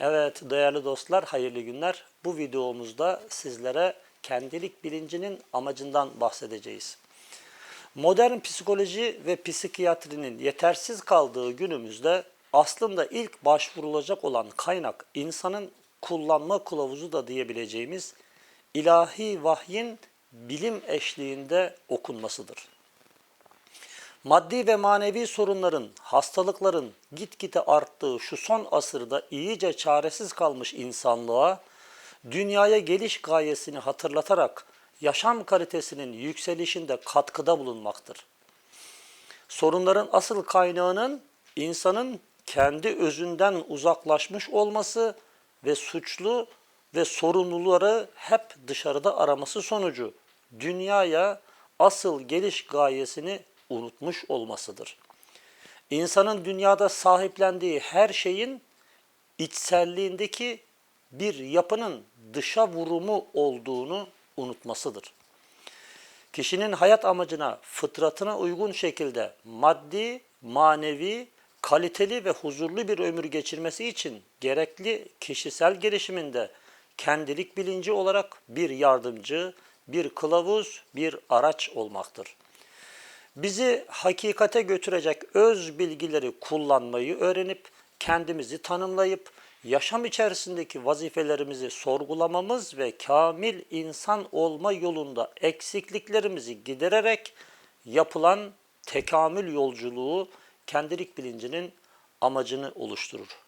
Evet değerli dostlar hayırlı günler. Bu videomuzda sizlere kendilik bilincinin amacından bahsedeceğiz. Modern psikoloji ve psikiyatrinin yetersiz kaldığı günümüzde aslında ilk başvurulacak olan kaynak insanın kullanma kılavuzu da diyebileceğimiz ilahi vahyin bilim eşliğinde okunmasıdır. Maddi ve manevi sorunların, hastalıkların gitgide arttığı şu son asırda iyice çaresiz kalmış insanlığa dünyaya geliş gayesini hatırlatarak yaşam kalitesinin yükselişinde katkıda bulunmaktır. Sorunların asıl kaynağının insanın kendi özünden uzaklaşmış olması ve suçlu ve sorumluları hep dışarıda araması sonucu dünyaya asıl geliş gayesini unutmuş olmasıdır. İnsanın dünyada sahiplendiği her şeyin içselliğindeki bir yapının dışa vurumu olduğunu unutmasıdır. Kişinin hayat amacına, fıtratına uygun şekilde maddi, manevi, kaliteli ve huzurlu bir ömür geçirmesi için gerekli kişisel gelişiminde kendilik bilinci olarak bir yardımcı, bir kılavuz, bir araç olmaktır. Bizi hakikate götürecek öz bilgileri kullanmayı öğrenip kendimizi tanımlayıp yaşam içerisindeki vazifelerimizi sorgulamamız ve kamil insan olma yolunda eksikliklerimizi gidererek yapılan tekamül yolculuğu kendilik bilincinin amacını oluşturur.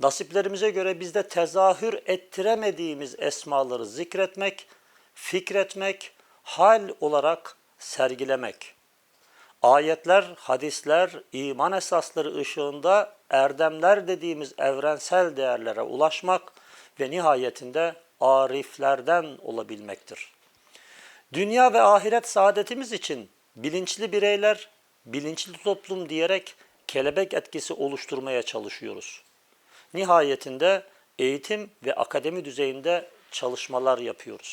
Nasiplerimize göre bizde tezahür ettiremediğimiz esmaları zikretmek, fikretmek, hal olarak sergilemek. Ayetler, hadisler, iman esasları ışığında erdemler dediğimiz evrensel değerlere ulaşmak ve nihayetinde ariflerden olabilmektir. Dünya ve ahiret saadetimiz için bilinçli bireyler, bilinçli toplum diyerek kelebek etkisi oluşturmaya çalışıyoruz. Nihayetinde eğitim ve akademi düzeyinde çalışmalar yapıyoruz.